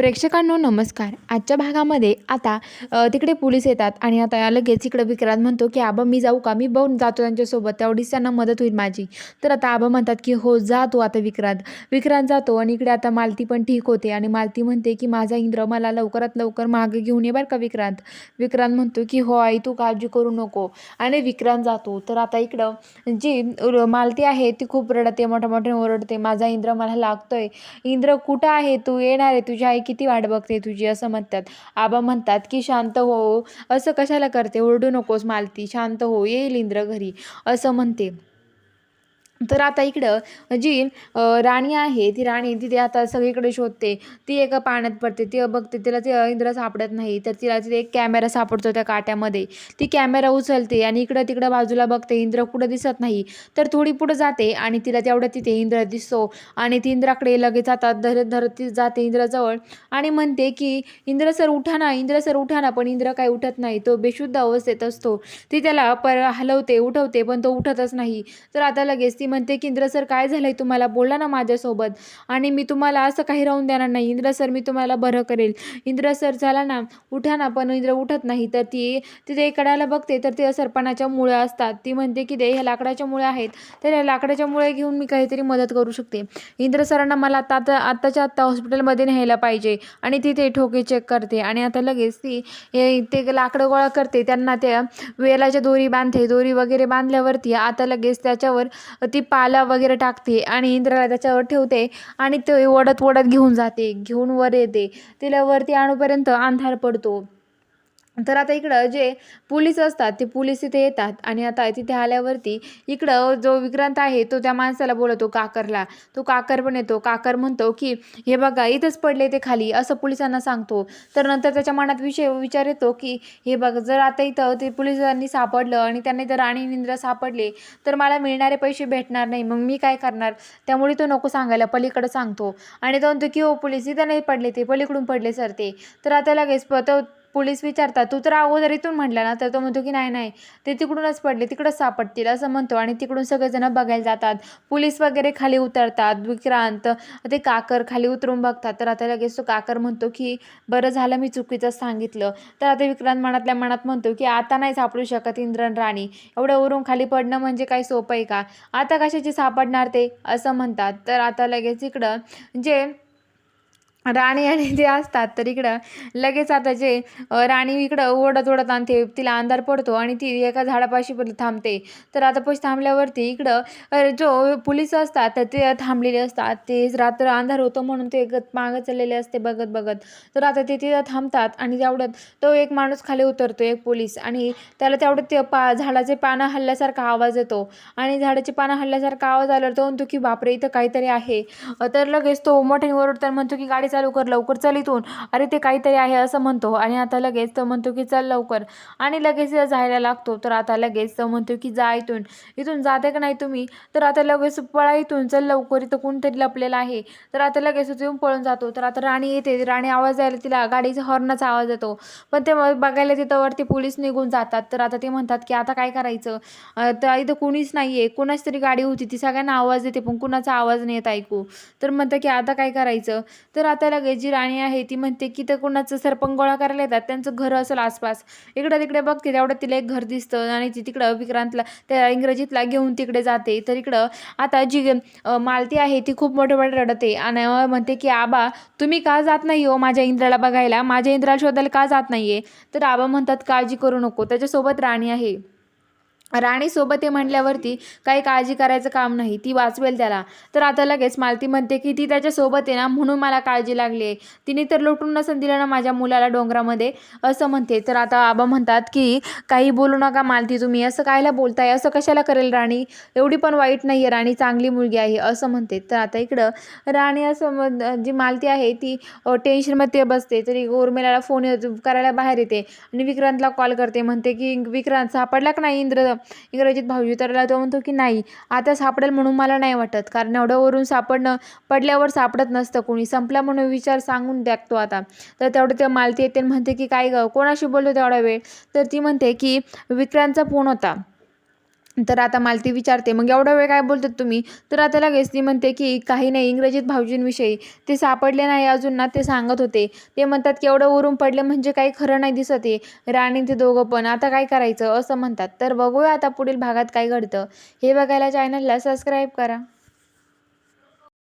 प्रेक्षकांनो नमस्कार. आजच्या भागामध्ये आता तिकडे पोलीस येतात आणि आता लगेच इकडं विक्रांत म्हणतो की आबा मी जाऊ का? मी बघून जातो त्यांच्यासोबत. तेवढीच त्यांना मदत होईल माझी. तर आता आबा म्हणतात की हो जा तू आता विक्रांत. विक्रांत जातो आणि इकडे आता मालती पण ठीक होते आणि मालती म्हणते की माझा इंद्र मला लवकरात लवकर मागे घेऊन ये बरं का विक्रांत. विक्रांत म्हणतो की हो आई तू काळजी करू नको. आणि विक्रांत जातो. तर आता इकडं जी र- मालती आहे ती खूप रडते मोठ्या मोठ्याने ओरडते माझा इंद्र मला लागतोय. इंद्र कुठं आहे? तू येणार आहे? तुझ्या आई किती वाट बघते तुझी असं म्हणतात. आबा म्हणतात की शांत हो असं कशाला करते? ओरडू नकोस मालती शांत हो येईल इंद्र घरी असं म्हणते. तर आता इकडं जी राणी आहे ती राणी तिथे आता सगळीकडे शोधते. ती एका पाण्यात पडते ती बघते तिला ते इंद्र सापडत नाही तर तिला तिथे एक कॅमेरा सापडतो त्या काट्यामध्ये. ती कॅमेरा उचलते आणि इकडं तिकडं बाजूला बघते इंद्र कुठं दिसत नाही. तर थोडी पुढं जाते आणि तिला तेवढं तिथे इंद्र दिसतो आणि ती इंद्राकडे लगेच आता धरत धरत ती जाते इंद्राजवळ आणि म्हणते की इंद्र सर उठा ना इंद्र सर उठा ना. पण इंद्र काही उठत नाही. तो बेशुद्ध अवस्थेत असतो. ती त्याला पर हलवते उठवते पण तो उठतच नाही. तर आता लगेच ती म्हणते की इंद्र सर काय झालंय तुम्हाला? बोला ना माझ्यासोबत. आणि मी तुम्हाला असं काही राहून देणार नाही. इंद्र सर मी तुम्हाला बरं करेल. इंद्र सर झाला ना. उठा ना पण इंद्र उठत नाही. तर ती तिथे कडायला बघते तर ते सरपणाच्या मुळ्या असतात. ती म्हणते की ते ह्या लाकडाच्या मुळ्या आहेत. तर या लाकडाच्या मुळे घेऊन मी काहीतरी मदत करू शकते. इंद्र सरांना मला आता आता आत्ताच्या आत्ता हॉस्पिटलमध्ये न्यायला पाहिजे. आणि ती ते ठोके चेक करते. आणि आता लगेच ती हे ते लाकडं गोळा करते. त्यांना त्या वेलाच्या दोरी बांधते. दोरी वगैरे बांधल्यावरती आता लगेच त्याच्यावर ती ती पाला वगैरे टाकते आणि इंद्राला त्याच्यावर ठेवते आणि ते ओढत ओढत घेऊन जाते घेऊन वर येते. तिला वरती आणूपर्यंत अंधार पडतो. तर आता इकडं जे पोलीस असतात ते पोलीस तिथे येतात आणि आता तिथे आल्यावरती इकडं जो विक्रांत आहे तो त्या माणसाला बोलवतो काकरला. तो काकर पण येतो. काकर म्हणतो की हे बघा इथंच पडले ते खाली असं पोलिसांना सांगतो. तर नंतर त्याच्या मनात विषय विचार येतो की हे बघ जर आता इथं ते पोलिसांनी सापडलं आणि त्यांनी जर राणी इंद्र सापडले तर मला मिळणारे पैसे भेटणार नाही. मग मी काय करणार? त्यामुळे तो नको सांगायला पलीकडं सांगतो. आणि तो म्हणतो की हो पोलीस इथं नाही पडले ते. पलीकडून पडले सर ते. तर आता लगेच प- तो पोलीस विचारतात तू तर अगोदर इथून म्हटला ना तर तो म्हणतो की नाही नाही ते तिकडूनच पडले तिकडंच सापडतील असं म्हणतो. आणि तिकडून सगळेजण बघायला जातात. पोलीस वगैरे खाली उतरतात विक्रांत ते काकर खाली उतरून बघतात. तर आता लगेच तो काकर म्हणतो की बरं झालं मी चुकीचं सांगितलं. तर आता विक्रांत मनातल्या मनात म्हणतो की आता नाही सापडू शकत इंद्रन राणी. एवढं वरून खाली पडणं म्हणजे काही सोपं आहे का? आता कशाची सापडणार ते? असं म्हणतात. तर आता लगेच इकडं जे राणी आणि ते असतात तर इकडं लगेच आता जे राणी इकडं ओढत ओढत आणते तिला अंधार पडतो आणि ती एका झाडापाशी पण थांबते. तर आता पैसे थांबल्यावरती इकडं जो पोलीस असतात तर ते थांबलेले असतात. ते रात्र अंधार होतो म्हणून ते मागं चाललेले असते बघत बघत. तर आता ते तिथं थांबतात आणि तेवढ्यात तो एक माणूस खाली उतरतो एक पोलीस. आणि त्याला तेवढं ते पा झाडाचे पानं हल्ल्यासारखा आवाज येतो. आणि झाडाची पानं हल्ल्यासारखा आवाज आल्यावर तो म्हणतो की बापरे इथं काहीतरी आहे. तर लगेच तो मोठ्याने ओरडताना म्हणतो की गाडी चालू कर लवकर चल इथून. अरे ते काहीतरी आहे असं म्हणतो. आणि आता लगेच तो म्हणतो की चल लवकर. आणि लगेच जायला लागतो. तर आता लगेच तो म्हणतो की जा इथून. इथून जाते का नाही तुम्ही? तर आता लगेच पळा इथून. चल लवकर. इथं कोणतरी लपलेलं आहे. तर आता लगेच येऊन पळून जातो. तर आता राणी येते. राणी आवाज द्यायला तिला गाडीचा हॉर्नचा आवाज येतो. पण ते बघायला तिथं वरती पोलीस निघून जातात. तर आता ते म्हणतात की आता काय करायचं? तर इथं कोणीच नाही आहे कोणाच तरी गाडी होती. ती सगळ्यांना आवाज देते पण कुणाचा आवाज नाही येत ऐकू. तर म्हणतं की आता काय करायचं? तर आता लगेच जी राणी आहे ती म्हणते की तर कोणाचं सरपंग गोळा करायला येतात त्यांचं घर असेल आसपास. इकडं तिकडे बघते तेवढं तिला एक घर दिसतं आणि ती तिकडं विक्रांतला त्या इंग्रजीतला घेऊन तिकडे जाते. तर इकडं आता जी मालती आहे ती खूप मोठे मोठे रडते आणि म्हणते की आबा तुम्ही का जात नाही हो माझ्या इंद्राला बघायला? माझ्या इंद्राला शोधायला का जात नाहीये? तर आबा म्हणतात काळजी करू नको त्याच्यासोबत राणी आहे. राणीसोबत आहे म्हटल्यावरती काही काळजी करायचं काम नाही. ती वाचवेल त्याला. तर आता लगेच मालती म्हणते की ती त्याच्यासोबत आहे ना म्हणून मला काळजी लागली आहे. तिने तर लुटून नसेल दिलं ना माझ्या मुलाला डोंगरामध्ये असं म्हणते. तर आता आबा म्हणतात की काही बोलू नका मालती तुम्ही. असं कायला बोलताय? असं कशाला करेल राणी? एवढी पण वाईट नाही आहे राणी चांगली मुलगी आहे असं म्हणते. तर आता इकडं राणी असं जी मालती आहे ती टेन्शनमध्ये बसते. तरी उर्मिलाला फोन करायला बाहेर येते आणि विक्रांतला कॉल करते. म्हणते की विक्रांत सापडला का नाही इंद्र? इंग्रजीत भाऊजी तर तो म्हणतो की नाही आता सापडेल म्हणून मला नाही वाटत कारण एवढं वरून सापडणं पडल्यावर सापडत नसतं कोणी. संपला म्हणून विचार सांगून टाकतो आता. तर तेवढं ते मालती येते आणि म्हणते की काय ग कोणाशी बोललो तेवढा वेळ? तर ती म्हणते की विक्रांतचा फोन होता. तर आता मला ती विचारते मग एवढा वेळ काय बोलतात तुम्ही? तर आता लगेच ती म्हणते की काही नाही इंग्रजीत भाऊजींविषयी. ते सापडले नाही अजून ना ते सांगत होते. ते म्हणतात की एवढं उरून पडले म्हणजे काही खरं नाही दिसत आहे राणी ते दोघं पण. आता काय करायचं? असं म्हणतात. तर बघूया आता पुढील भागात काय घडतं. हे बघायला चॅनलला सबस्क्राईब करा.